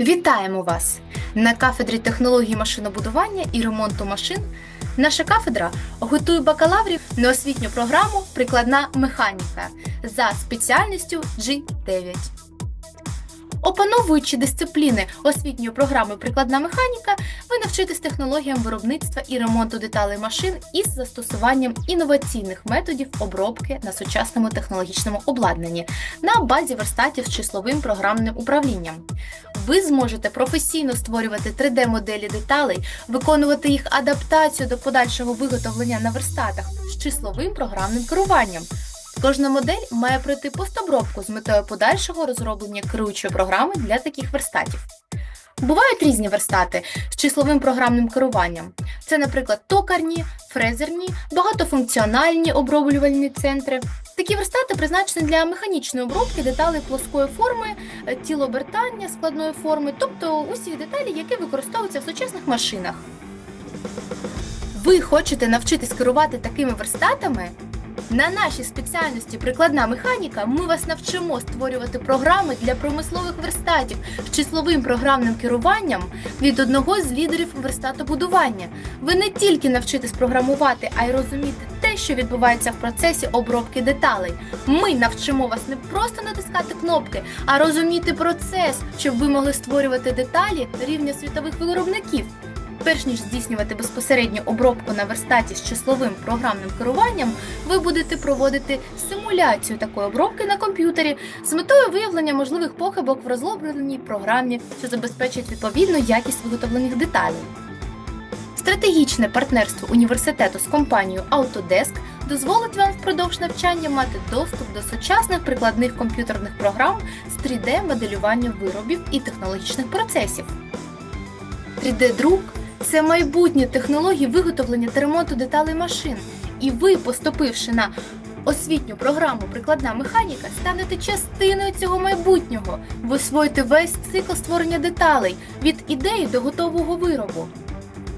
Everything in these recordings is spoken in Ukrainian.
Вітаємо вас! На кафедрі технології машинобудування і ремонту машин наша кафедра готує бакалаврів на освітню програму Прикладна механіка за спеціальністю G9. Опановуючи дисципліни освітньої програми Прикладна механіка, ви навчитесь технологіям виробництва і ремонту деталей машин із застосуванням інноваційних методів обробки на сучасному технологічному обладнанні на базі верстатів з числовим програмним управлінням. Ви зможете професійно створювати 3D-моделі деталей, виконувати їх адаптацію до подальшого виготовлення на верстатах з числовим програмним керуванням. Кожна модель має пройти постобробку з метою подальшого розроблення керуючої програми для таких верстатів. Бувають різні верстати з числовим програмним керуванням. Це, наприклад, токарні, фрезерні, багатофункціональні оброблювальні центри. Такі верстати призначені для механічної обробки деталей плоскої форми, е, тілобертання складної форми, тобто усіх деталей, які використовуються в сучасних машинах. Ви хочете навчитись керувати такими верстатами? На нашій спеціальності прикладна механіка ми вас навчимо створювати програми для промислових верстатів з числовим програмним керуванням від одного з лідерів верстатобудування. Ви не тільки навчитесь програмувати, а й розуміти що відбувається в процесі обробки деталей. Ми навчимо вас не просто натискати кнопки, а розуміти процес, щоб ви могли створювати деталі рівня світових виробників. Перш ніж здійснювати безпосередню обробку на верстаті з числовим програмним керуванням, ви будете проводити симуляцію такої обробки на комп'ютері з метою виявлення можливих похибок в розробленій програмі, що забезпечить відповідну якість виготовлених деталей. Стратегічне партнерство університету з компанією Autodesk дозволить вам впродовж навчання мати доступ до сучасних прикладних комп'ютерних програм з 3D-моделювання виробів і технологічних процесів. 3D-друк це майбутні технології виготовлення та ремонту деталей машин. І ви, поступивши на освітню програму Прикладна механіка, станете частиною цього майбутнього. Ви освоїте весь цикл створення деталей від ідеї до готового виробу.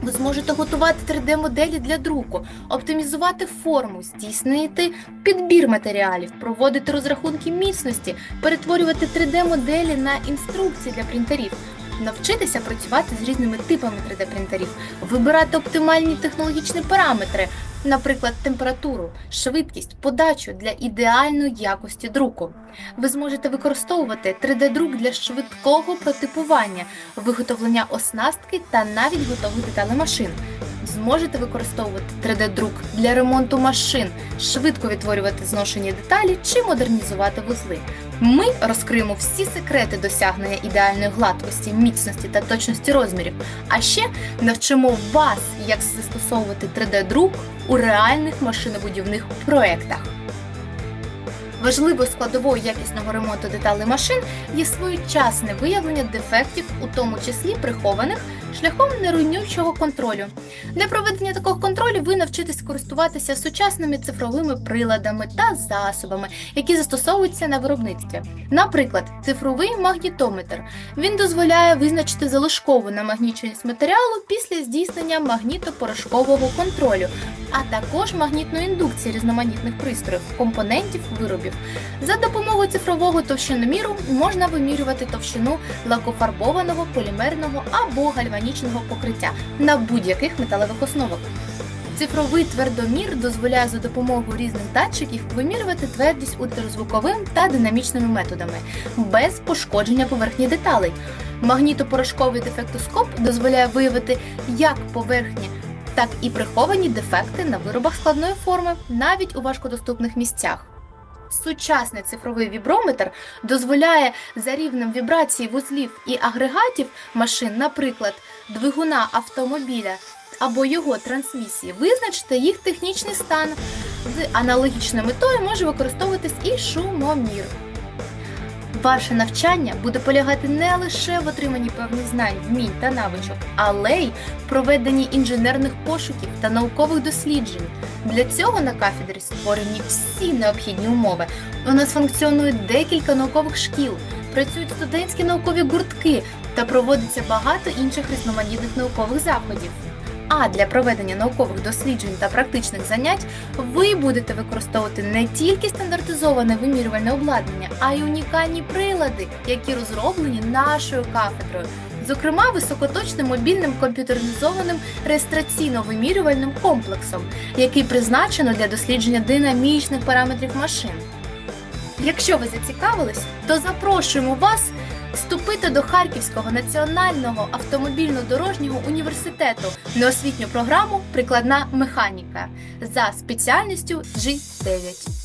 Ви зможете готувати 3D-моделі для друку, оптимізувати форму, здійснити підбір матеріалів, проводити розрахунки міцності, перетворювати 3D-моделі на інструкції для принтерів, навчитися працювати з різними типами 3D-принтерів, вибирати оптимальні технологічні параметри, наприклад, температуру, швидкість, подачу для ідеальної якості друку. Ви зможете використовувати 3D-друк для швидкого протипування, виготовлення оснастки та навіть готових деталей машин. Зможете використовувати 3D-друк для ремонту машин, швидко відтворювати зношені деталі чи модернізувати вузли. Ми розкриємо всі секрети досягнення ідеальної гладкості, міцності та точності розмірів. А ще навчимо вас, як застосовувати 3D-друк у реальних машинобудівних проєктах. Важливою складовою якісного ремонту деталей машин є своєчасне виявлення дефектів, у тому числі прихованих, шляхом неруйнуючого контролю. Для проведення такого контролю ви навчитесь користуватися сучасними цифровими приладами та засобами, які застосовуються на виробництві. Наприклад, цифровий магнітометр. Він дозволяє визначити залишкову намагніченість матеріалу після здійснення магнітопорошкового контролю, а також магнітної індукції різноманітних пристроїв, компонентів виробів. За допомогою цифрового товщиноміру можна вимірювати товщину лакофарбованого, полімерного або гальванічного покриття на будь-яких металевих основах. Цифровий твердомір дозволяє за допомогою різних датчиків вимірювати твердість ультразвуковим та динамічними методами без пошкодження поверхні деталей. Магнітопорошковий дефектоскоп дозволяє виявити як поверхні, так і приховані дефекти на виробах складної форми навіть у важкодоступних місцях. Сучасний цифровий віброметр дозволяє за рівнем вібрації вузлів і агрегатів машин, наприклад, двигуна автомобіля або його трансмісії, визначити їх технічний стан. З аналогічною метою може використовуватись і шумомір. Ваше навчання буде полягати не лише в отриманні певних знань, вмінь та навичок, але й в проведенні інженерних пошуків та наукових досліджень. Для цього на кафедрі створені всі необхідні умови. У нас функціонує декілька наукових шкіл, працюють студентські наукові гуртки та проводиться багато інших різноманітних наукових заходів. А для проведення наукових досліджень та практичних занять ви будете використовувати не тільки стандартизоване вимірювальне обладнання, а й унікальні прилади, які розроблені нашою кафедрою. Зокрема, високоточним мобільним комп'ютеризованим реєстраційно-вимірювальним комплексом, який призначено для дослідження динамічних параметрів машин. Якщо ви зацікавились, то запрошуємо вас вступити до Харківського національного автомобільно-дорожнього університету на освітню програму Прикладна механіка за спеціальністю G9.